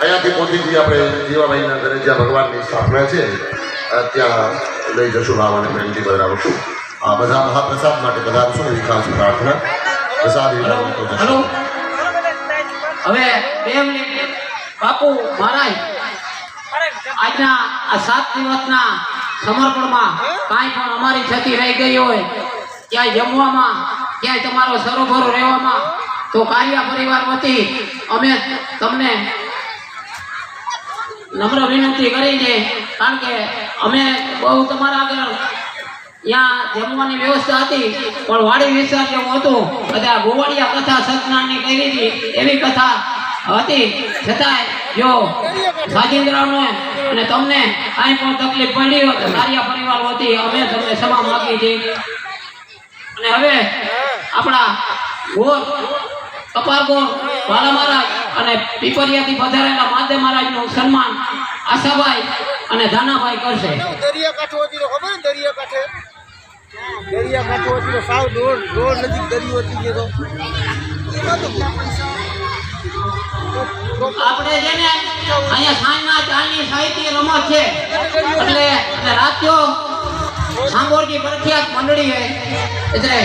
અહીંયાથી મોદીજી આપણે જીવાભાઈના ઘરે જ્યાં ભગવાનની સ્થાપના છે ત્યાં લઈ જશું ભાવને પ્રેમથી બધાવશું આ બધા મહાપ્રસાદ માટે બધાવશું એવી ખાસ પ્રાર્થના. પ્રસાદ હવે મિનિટ બાપુ મહારાજ, આજના આ સાત દિવસના સમર્પણમાં કાંઈ પણ અમારી ક્ષતિ રહી ગઈ હોય, ક્યાંય જમવામાં, ક્યાંય તમારો સરોભરો રહેવામાં, તો કાર્ય પરિવાર વતી અમે તમને નમ્ર વિનંતી કરીને, કારણ કે અમે બહુ તમારા આગળ ત્યાં જમવાની વ્યવસ્થા હતી, પણ વાડી વિસ્તાર જેવું હતું. બધા ગોવાળિયા કથા સત્યનારાયણની કરી હતી, એવી કથા હતી. છતાંય જો સાજિંદ્રાનો અને તમને કાંઈ પણ તકલીફ પડી હોય તો સારિયા પરિવાર વતી અમે તમને ક્ષમા માગી છીએ. અને હવે આપણા ગોર કપાર ગોર, વાલા મહારાજ અને પીપરિયાથી પધારેલા માધે મહારાજનું સન્માન આશાભાઈ અને ધાનાભાઈ કરશે. દરિયા કાંઠો હતી ખબર ને દરિયા કાંઠે દરિયા કાંઠો હતી સાવ રોડ નજીક દરિયો હતી ગયો આપણે છે ને અહીંયા સાંજના ચાની સાહિત્ય રમત છે. એટલે અને રાત્યો સાંભોળજી પ્રખ્યાત મંડળી એટલે